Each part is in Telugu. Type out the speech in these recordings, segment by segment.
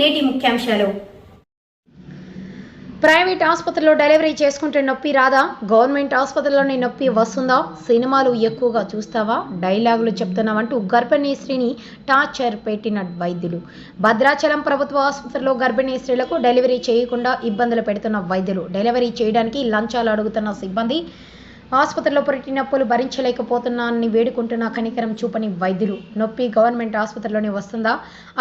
నేటి ముఖ్యాంశాలు. ప్రైవేట్ ఆసుపత్రిలో డెలివరీ చేసుకుంటే నొప్పి రాదా? గవర్నమెంట్ ఆసుపత్రిలోనే నొప్పి వస్తుందా? సినిమాలు ఎక్కువగా చూస్తావా? డైలాగులు చెప్తున్నావంటూ గర్భిణీ స్త్రీని టార్చర్ పెట్టిన వైద్యులు. భద్రాచలం ప్రభుత్వ ఆసుపత్రిలో గర్భిణీ స్త్రీలకు డెలివరీ చేయకుండా ఇబ్బందులు పెడుతున్న వైద్యులు. డెలివరీ చేయడానికి లంచాలు అడుగుతున్న సిబ్బంది ఆసుపత్రిలో పురిటి నొప్పులు భరించలేకపోతున్నానని వేడుకుంటున్న కనికరం చూపని వైద్యులు. నొప్పి గవర్నమెంట్ ఆసుపత్రిలోనే వస్తుందా?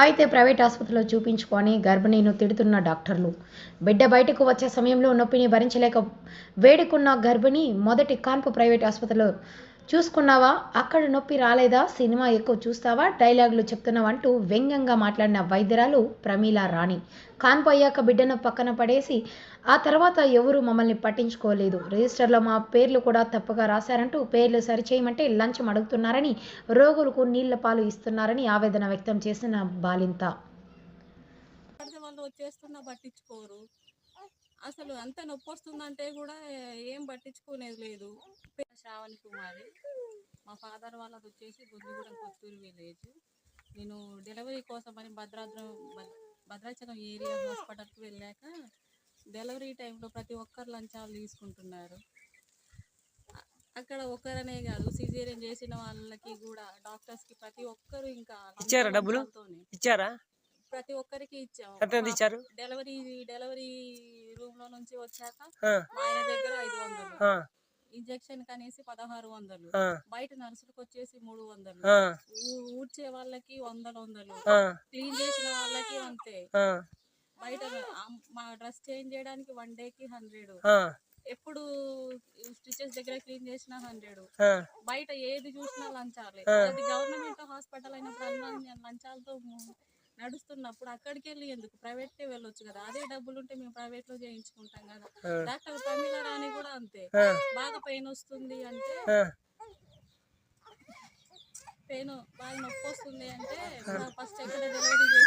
అయితే ప్రైవేట్ ఆసుపత్రిలో చూపించుకొని గర్భిణీను తిడుతున్న డాక్టర్లు. బిడ్డ బయటకు వచ్చే సమయంలో నొప్పిని భరించలేక వేడుకున్న గర్భిణి మొదటి కాన్పు ప్రైవేట్ ఆసుపత్రిలో చూసుకున్నావా? అక్కడ నొప్పి రాలేదా? సినిమా ఎక్కువ చూస్తావా? డైలాగులు చెప్తున్నావంటూ వ్యంగ్యంగా మాట్లాడిన వైద్యురాలు ప్రమీల రాణి. కాన్పోయాక బిడ్డను పక్కన పడేసి ఆ తర్వాత ఎవరు మమ్మల్ని పట్టించుకోలేదు. రిజిస్టర్లో మా పేర్లు కూడా తప్పుగా రాశారంటూ పేర్లు సరిచేయమంటే లంచం అడుగుతున్నారని రోగులకు నీళ్ళ పాలు ఇస్తున్నారని ఆవేదన వ్యక్తం చేసిన బాలింత. వాళ్ళు వచ్చేస్తున్నా పట్టించుకోరు. అసలు అంత నొప్పి వస్తుందంటే కూడా ఏం పట్టించుకునేది లేదు. శ్రావణి కుమారి. మా ఫాదర్ వాళ్ళది వచ్చేసి గుంజుగూడెం కొత్తూరు విలేజ్ నేను డెలివరీ కోసం అని భద్రాద్రం భద్- భద్రాచలం ఏరియా హాస్పిటల్కి వెళ్ళాక డెలివరీ టైంలో ప్రతి ఒక్కరు లంచాలు తీసుకుంటున్నారు. అక్కడ ఒక్కరనే కాదు సిజేరియన్ చేసిన వాళ్ళకి కూడా డాక్టర్స్కి ప్రతి ఒక్కరు ఇంకా ఇచ్చారా డబ్బులు? ఇచ్చారా? ప్రతి ఒక్కరికి ఇచ్చాం. ఎంత ఎంత ఇచ్చారు? డెలివరీ డెలివరీ రూమ్లో నుంచి వచ్చాక మా ఆయన దగ్గర ఐదు వందలు. ఇంజెక్షన్ కనేసి పదహారు వందలు. బయట నర్సులకు వచ్చేసి మూడు వందలు. ఊడ్చే వాళ్ళకి వందలు వందలు. క్లీన్ చేసిన వాళ్ళకి అంతే. బయట మా డ్రెస్ చేంజ్ చేయడానికి వన్ డే కి హండ్రెడ్ ఎప్పుడు స్టిచెస్ దగ్గర క్లీన్ చేసినా హండ్రెడ్. బయట ఏది చూసినా లంచాలే. అది గవర్నమెంట్ హాస్పిటల్ అయినప్పుడు అన్న లంచాలతో నడుస్తున్నప్పుడు అక్కడికి వెళ్ళి ఎందుకు? ప్రైవేట్ కే వెళ్ళొచ్చు కదా. అదే డబ్బులు ఉంటే మేము ప్రైవేట్లో చేయించుకుంటాం కదా. డాక్టర్ ప్రమీల రాణి కూడా అంతే. బాగా పెయిన్ వస్తుంది అంటే పెయిన్ బాగా నొప్పి వస్తుంది అంటే ఫస్ట్ ఎక్కడ డెలివరీ చేసి